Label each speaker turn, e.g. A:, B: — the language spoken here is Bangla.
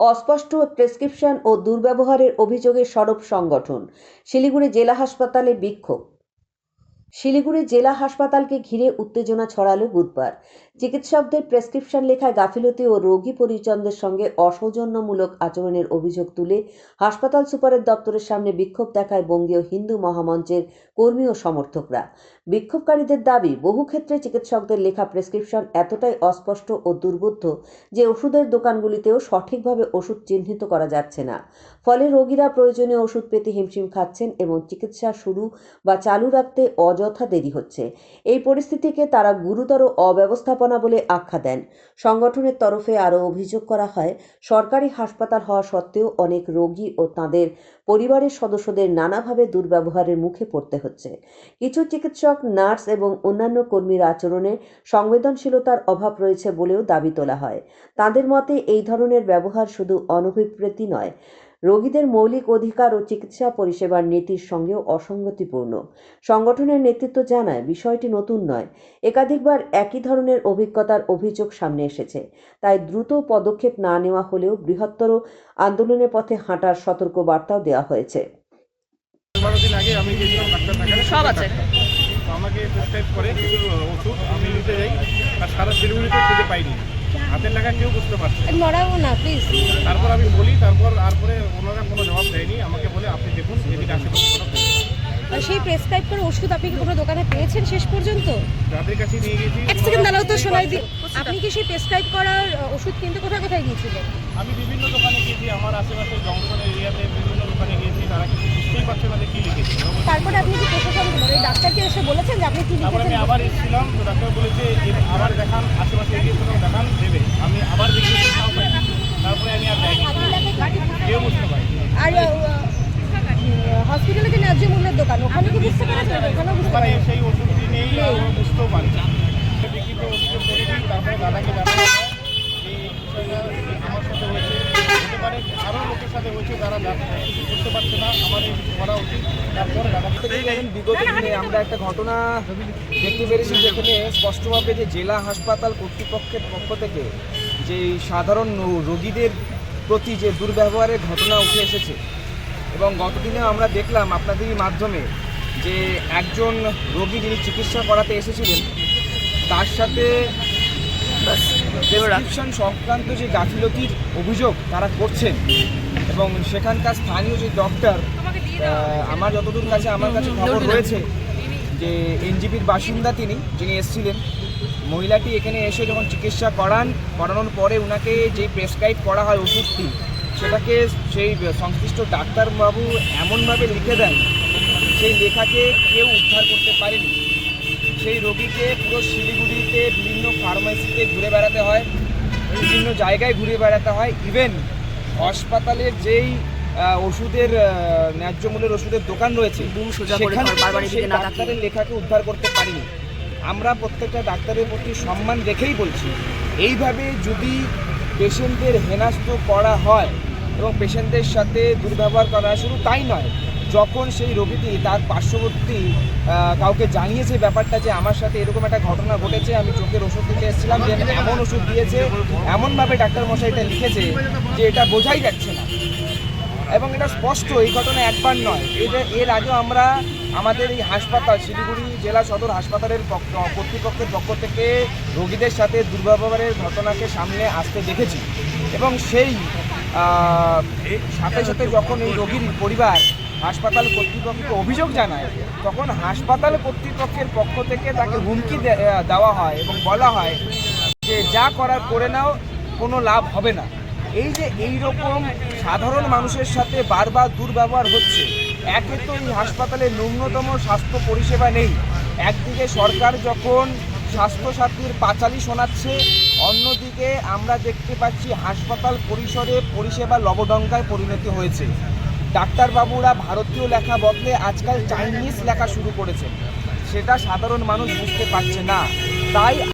A: অস্পষ্ট প্রেসক্রিপশন ও দুর্ব্যবহারের অভিযোগে সরব সংগঠন। শিলিগুড়ি জেলা হাসপাতালে বিক্ষোভ। শিলিগুড়ি জেলা হাসপাতালকে ঘিরে উত্তেজনা ছড়ালো বুধবার। চিকিৎসকদের প্রেসক্রিপশন লেখায় গাফিলতি ও রোগী পরিজনদের সঙ্গে অসৌজন্যমূলক আচরণের অভিযোগ তুলে হাসপাতাল সুপারের দপ্তরের সামনে বিক্ষোভ দেখায় বঙ্গীয় হিন্দু মহামঞ্চের কর্মী ও সমর্থকরা। বিক্ষোভকারীদের দাবি, বহু ক্ষেত্রে চিকিৎসকদের লেখা প্রেসক্রিপশন এতটাই অস্পষ্ট ও দুর্বোধ্য যে ওষুধের দোকানগুলিতেও সঠিকভাবে ওষুধ চিহ্নিত করা যাচ্ছে না। ফলে রোগীরা প্রয়োজনীয় ওষুধ পেতে হিমশিম খাচ্ছেন এবং চিকিৎসা শুরু বা চালু রাখতে অযথা দেরি হচ্ছে। এই পরিস্থিতিকে তারা গুরুতর অব্যবস্থাপনা বলে আখ্যা দেন। সংগঠনের তরফে আরও অভিযোগ করা হয়, সরকারি হাসপাতাল হওয়া সত্ত্বেও অনেক রোগী ও তাদের পরিবারের সদস্যদের নানাভাবে দুর্ব্যবহারের মুখে পড়তে হচ্ছে। কিছু চিকিৎসক, নার্স এবং অন্যান্য কর্মীর আচরণে সংবেদনশীলতার অভাব রয়েছে বলেও দাবি তোলা হয়। তাদের মতে, এই ধরনের ব্যবহার শুধু অনভিপ্রেতি নয় রোগীদের মৌলিক অধিকার ও চিকিৎসা পরিষেবার নীতির সঙ্গেও অসঙ্গতিপূর্ণ। সংগঠনের নেতৃত্ব জানায় বিষয়টি নতুন নয়। একাধিকবার একই ধরনের অভিজ্ঞতার অভিযোগ সামনে এসেছে। তাই দ্রুত পদক্ষেপ না নেওয়া হলেও বৃহত্তর আন্দোলনের পথে হাঁটার সতর্ক বার্তাও দেওয়া হয়েছে।
B: সব আছে।
C: আমাকে প্রেসক্রাইব করে কিছু ওষুধ আমি নিতে যাই। আর সারা শিলিগুড়িতে খুঁজে পাইনি। হাতের লেখা কেউ বুঝতে পারছে।
B: নড়াবো না প্লিজ
C: তারপর আমি বলি তারপর তারপরে ওনারা কোনো জবাব দেয়নি আমাকে বলে আপনি দেখুন এদিকে আশেপাশে।
B: সেই প্রেসক্রাইব করে ওষুধ আপনি কি কোনো দোকানে পেয়েছেন শেষ পর্যন্ত?
C: যাদের কাছে নিয়ে গেছি
B: এক সেকেন্ড দাঁড়াও তো শোনাই দিন আপনি কি সেই প্রেসক্রাইব করার ওষুধ কিনতে কোথায় কোথায় গিয়েছিলেন?
C: আমি বিভিন্ন দোকানে গিয়েছি আমার আশেপাশে জংশন এরিয়াতে বিভিন্ন দোকানে গিয়েছি তারা কিছু বুঝতেই পারছে না যে কী লিখেছে।
B: তারপরে আপনি কি প্রশাসন মানে ডাক্তারকে এসে বলেছেন যে আপনি কি
C: তারপর আমি আবার এসেছিলাম তো ডাক্তার বলেছে যে আবার দেখান আশেপাশে এগিয়ে কোথাও দেখান দেবে। আমি আবার দেখি তারপরে আমি আর যাইনি কেউ বুঝতে পারিনি।
B: আর হসপিটালে যে ন্যায্য মূল্যের দোকান ওখানে কি বুঝতে পেরেছেন? ওখানেও বুঝতে
C: ওখানে সেই ওষুধটি নেই আমরা বুঝতেও পারছি। না। অভিযোগ করে দিই তারপরে দাদাকে জানানো এই বিষয়টা আমার সাথে হয়েছে। হতে পারে আরও লোকের সাথে হয়েছে তারা কিছু পারছে না আমার এই কিছু করা উচিত। তারপরে দাদাকে
D: বিগত দিনে আমরা একটা ঘটনা দেখতে পেরেছি যেখানে স্পষ্টভাবে যে জেলা হাসপাতাল কর্তৃপক্ষের পক্ষ থেকে যে সাধারণ রোগীদের প্রতি যে দুর্ব্যবহারের ঘটনা উঠে এসেছে এবং গতদিনে আমরা দেখলাম আপনাদেরই মাধ্যমে যে একজন রোগী যিনি চিকিৎসা করাতে এসেছিলেন তার সাথে প্রেসক্রিপশন সংক্রান্ত যে গাফিলতির অভিযোগ তারা করছেন এবং সেখানকার স্থানীয় যে ডক্টর আমার যতদূর কাছে আমার কাছে খবর রয়েছে যে এনজিপির বাসিন্দা তিনি যিনি এসেছিলেন মহিলাটি এখানে এসে যখন চিকিৎসা করান করানোর পরে ওনাকে যে প্রেসক্রাইব করা হয় ওষুধটি সেটাকে সেই সংশ্লিষ্ট ডাক্তারবাবু এমনভাবে লিখে দেন সেই লেখাকে কেউ উদ্ধার করতে পারেনি। সেই রোগীকে পুরো শিলিগুড়িতে বিভিন্ন ফার্মেসিতে ঘুরে বেড়াতে হয় বিভিন্ন জায়গায় ঘুরে বেড়াতে হয়। ইভেন হাসপাতালের যেই ওষুধের ন্যায্য মূল্যের ওষুধের দোকান রয়েছে ডাক্তারের লেখাকে উদ্ধার করতে পারিনি। আমরা প্রত্যেকটা ডাক্তারের প্রতি সম্মান রেখেই বলছি এইভাবে যদি পেশেন্টদের হেনাস্ত করা হয় এবং পেশেন্টদের সাথে দুর্ব্যবহার করা শুধু তাই নয়, যখন সেই রোগীটি তার পার্শ্ববর্তী কাউকে জানিয়েছে ব্যাপারটা যে আমার সাথে এরকম একটা ঘটনা ঘটেছে, আমি চোখের ওষুধ দিতে এসেছিলাম যে এমন ওষুধ দিয়েছে, এমনভাবে ডাক্তার মশাই এটা লিখেছে যে এটা বোঝাই যাচ্ছে না। এবং এটা স্পষ্ট, এই ঘটনা একবার নয়। এটা, এর আগেও আমরা আমাদের এই হাসপাতাল, শিলিগুড়ি জেলা সদর হাসপাতালের পক্ষ- কর্তৃপক্ষের পক্ষ থেকে রোগীদের সাথে দুর্ব্যবহারের ঘটনাকে সামনে আসতে দেখেছি। এবং সেই সাথে সাথে যখন এই রোগীর পরিবার হাসপাতাল কর্তৃপক্ষকে অভিযোগ জানায়, তখন হাসপাতাল কর্তৃপক্ষের পক্ষ থেকে তাকে হুমকি দেওয়া হয় এবং বলা হয় যে যা করার করে নাও, কোনো লাভ হবে না। এই যে এই রকম সাধারণ মানুষের সাথে বারবার দুর্ব্যবহার হচ্ছে, একে তো এই হাসপাতালে ন্যূনতম স্বাস্থ্য পরিষেবা নেই। একদিকে সরকার যখন স্বাস্থ্যসাথীর পাঁচালি শোনাচ্ছে। অন্যদিকে আমরা দেখতে পাচ্ছি হাসপাতাল পরিসরে পরিষেবা লবডঙ্কায় পরিণত হয়েছে। ডাক্তারবাবুরা ভারতীয় লেখা বদলে আজকাল চাইনিজ লেখা শুরু করেছে সেটা সাধারণ মানুষ বুঝতে পারছে না। তাই